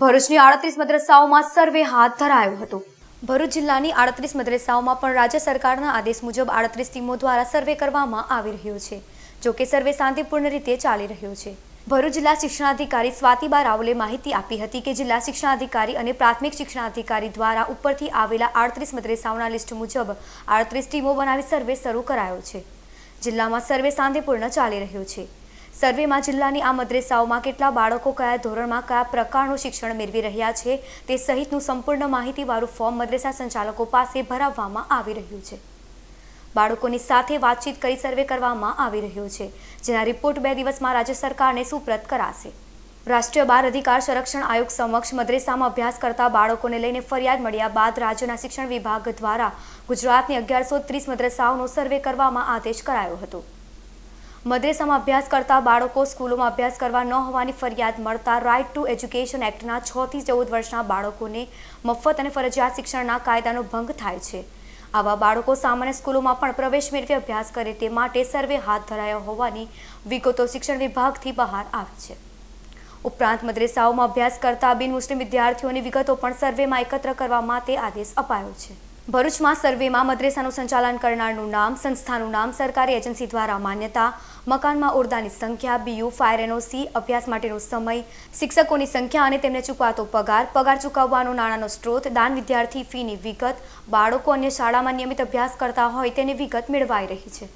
ભરૂચની આડત્રીસ મદ્રસાઓમાં સર્વે હાથ ધરાયો હતો. ભરૂચ જિલ્લાની આડત્રીસ મદ્રસાઓમાં પણ રાજ્ય સરકારના આદેશ મુજબ આડત્રીસ ટીમો દ્વારા સર્વે કરવામાં આવી રહ્યો છે, જો કે સર્વે શાંતિપૂર્ણ રીતે ચાલી રહ્યો છે. ભરૂચ જિલ્લા શિક્ષણાધિકારી સ્વાતિબા રાવલે માહિતી આપી હતી કે જિલ્લા શિક્ષણાધિકારી અને પ્રાથમિક શિક્ષણાધિકારી દ્વારા ઉપરથી આવેલા આડત્રીસ મદ્રેસાઓના લિસ્ટ મુજબ આડત્રીસ ટીમો બનાવી સર્વે શરૂ કરાયો છે. જિલ્લામાં સર્વે શાંતિપૂર્ણ ચાલી રહ્યો છે. સર્વેમાં જિલ્લાની આ મદ્રેસાઓમાં કેટલા બાળકો કયા ધોરણમાં કયા પ્રકારનું શિક્ષણ મેળવી રહ્યા છે તે સહિતનું સંપૂર્ણ માહિતીવાળું ફોર્મ મદ્રેસા સંચાલકો પાસે ભરાવવામાં આવી રહ્યું છે. બાળકોની સાથે વાતચીત કરી સર્વે કરવામાં આવી રહ્યો છે, જેના રિપોર્ટ બે દિવસમાં રાજ્ય સરકારને સુપ્રત કરાશે. રાષ્ટ્રીય બાળ અધિકાર સંરક્ષણ આયોગ સમક્ષ મદ્રેસામાં અભ્યાસ કરતા બાળકોને લઈને ફરિયાદ મળ્યા બાદ રાજ્યના શિક્ષણ વિભાગ દ્વારા ગુજરાતની અગિયારસો ત્રીસ મદ્રેસાઓનો સર્વે કરવામાં આદેશ કરાયો હતો. મદ્રેસામાં અભ્યાસ કરતા બાળકો સ્કૂલોમાં અભ્યાસ કરવા ન હોવાની ફરિયાદ મળતા રાઇટ ટુ એજ્યુકેશન એક્ટના છ થી ચૌદ વર્ષના બાળકોને મફત અને ફરજિયાત શિક્ષણના કાયદાનો ભંગ થાય છે. આવા બાળકો સામાન્ય સ્કૂલોમાં પણ પ્રવેશ મેળવી અભ્યાસ કરે તે માટે સર્વે હાથ ધરાયો હોવાની વિગતો શિક્ષણ વિભાગથી બહાર આવી છે. ઉપરાંત મદ્રેસાઓમાં અભ્યાસ કરતા બિન મુસ્લિમ વિદ્યાર્થીઓની વિગતો પણ સર્વેમાં એકત્ર કરવા માટે આદેશ અપાયો છે. ભરૂચમાં સર્વેમાં મદ્રેસાનું સંચાલન કરનારનું નામ, સંસ્થાનું નામ સરકારી એજન્સી દ્વારા માન્યતા, મકાનમાં ઓરડાની સંખ્યા, બીયુ, ફાયર એનઓસી, અભ્યાસ માટેનો સમય, શિક્ષકોની સંખ્યા અને તેમને ચૂકવાતો પગાર પગાર ચૂકવવાનો નાણાંનો સ્ત્રોત, દાન વિદ્યાર્થી ફીની વિગત, બાળકો અન્ય શાળામાં નિયમિત અભ્યાસ કરતા હોય તેની વિગત મેળવાઈ રહી છે.